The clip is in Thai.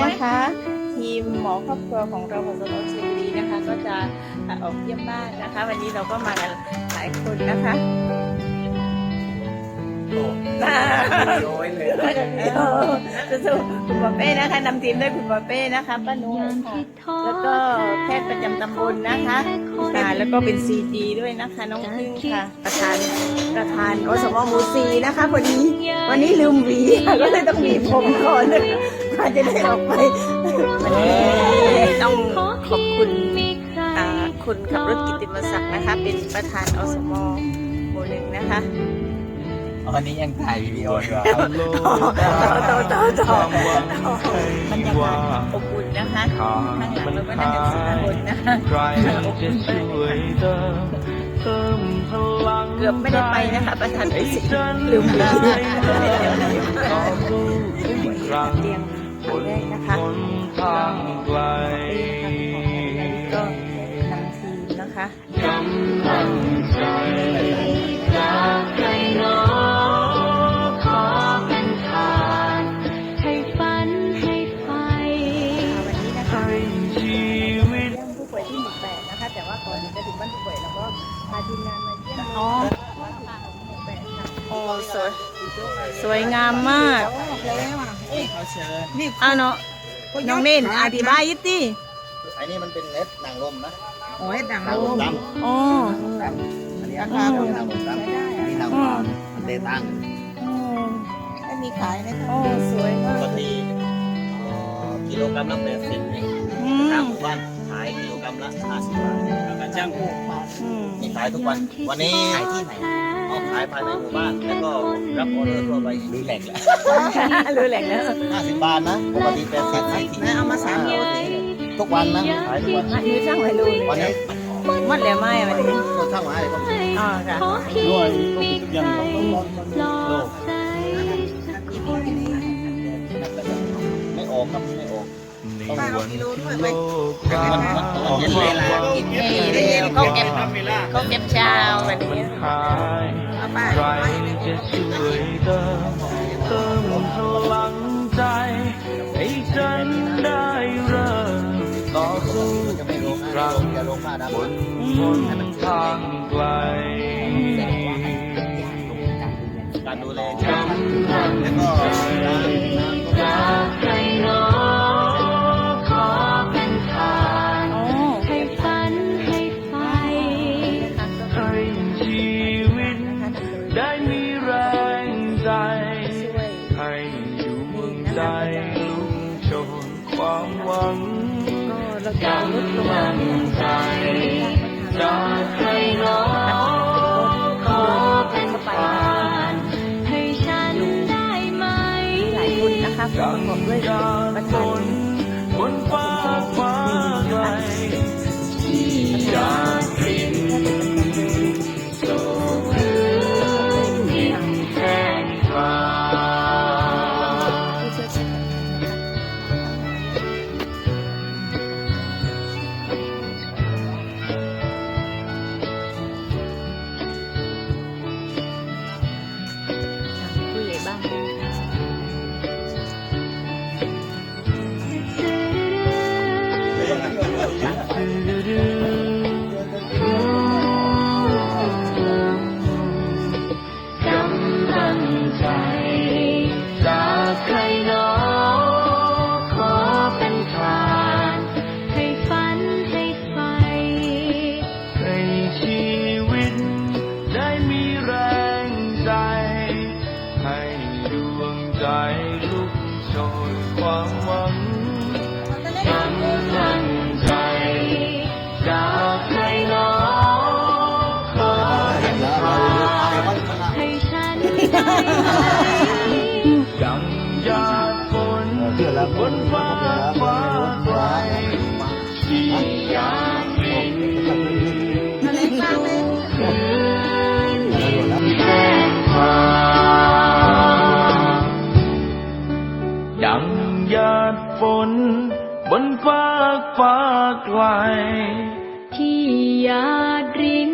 นะคะ ทีมหมอครอบครัวของเราของสนชลบุรีนะคะ ก็จะออกเยี่ยมบ้านนะคะ วันนี้เราก็มากันหลายคนนะคะโอ้ยเลยสู้ๆคุณหมอเป้นะคะนำทีมด้วยคุณหมอเป้นะคะป้านุ้ยค่ะแล้วก็แพทย์ประจำตำบลนะคะค่ะแล้วก็เป็นซีดีด้วยนะคะน้องพึ่งค่ะ ประธานประธานอสมหมูซีนะคะพอดีวันนี้ลืมหวีค่ะก็เลยต้องหวีผมก่อนค่ะ จะได้ออกไปวันนี้ต้องขอบคุณอ่าคุณขับรถกิตติมศักดิ์นะคะ เป็นประธานอสมหมู่หนึ่งนะคะวันนี้ยังถ่ายวิดีโออยู่ต่อต่อต่อต่อบรรยากาศอบอุ่นนะคะข้างหลังเราก็นั่งกันสี่คนนะคะใครจะช่วยเติมเติมพลังเกือบไม่ได้ไปนะคะ ประธานไปสิลืมหวีต่อสู้อีก ครั้งเตียงคนแรกนะคะบนทางไก สวย สวยงามมากเขาเชิญอ้าวเนาะน้องเน่นอธิบายยิตติอันนี้มันเป็นเน็ตหนังลมนะโอ้ยดังหนังลมดอ๋อำอันนี้ราคาเป็นหนังลมดำอันนี้หนังลมมันเตตังไม่มีขายนะคะโอ้สวยมาปกกติเอ่อกิโลกรัมละแปดสิบนี่อืทางมหมู่บ้านขายกิโลกรัมละห้าสิบบาทแล้วก็ช่างอืมมีขายทุกวันวันนี้ขายที่ไหนอ๋อ ขายภายในหมู่บ้าน แล้วก็รับออเดอร์ทั่วไปรีแหลกแล้วรู้แหล่งแล้วห้าสิบบาทนะปกติแปดสิบไม่ถึงนะเอามาสามโลทุกวันนะขายทุกวันอันนี้ช่างไว้รู้วันนี้หมดแล้วไหมวันนี้ก็ช่างมาให้ผมอ๋อค่ะขอเพียงไม่เคยหลอกใจไม่ออกครับไม่ออกใน วันที่โลกร้ามันมันมันเย็นเวลากินนี่เดี๋ยวเขาเก็บเขาเก็บเช้าวันนี้หายใครจะช่วยเติมเติมพลังใจให้ฉันได้เริ่มต่อสู้อีกครั้งบนบนทางไกลการดูแลช้างแล้วก็ ได้มีแรงใจช่วยให้ดวงใจลุกโชนความหวังก็เราจะลดลงกำลังใจจากใครหนอขอเป็นทานให้ฉันได้ไหมหลายคนนะคะประกอบด้วยประธานบนฟ้าฟ้าไกลที่อยาก ลุกโชนความหวังกำลังใจจากใครหนอขอเป็นทานให้ฉันได้ไหมดังหยาดฝนบนฟ้าฟ้าไกลที่อยา ดังหยาดฝน บนฟากฟ้าไกล ที่ยาดริน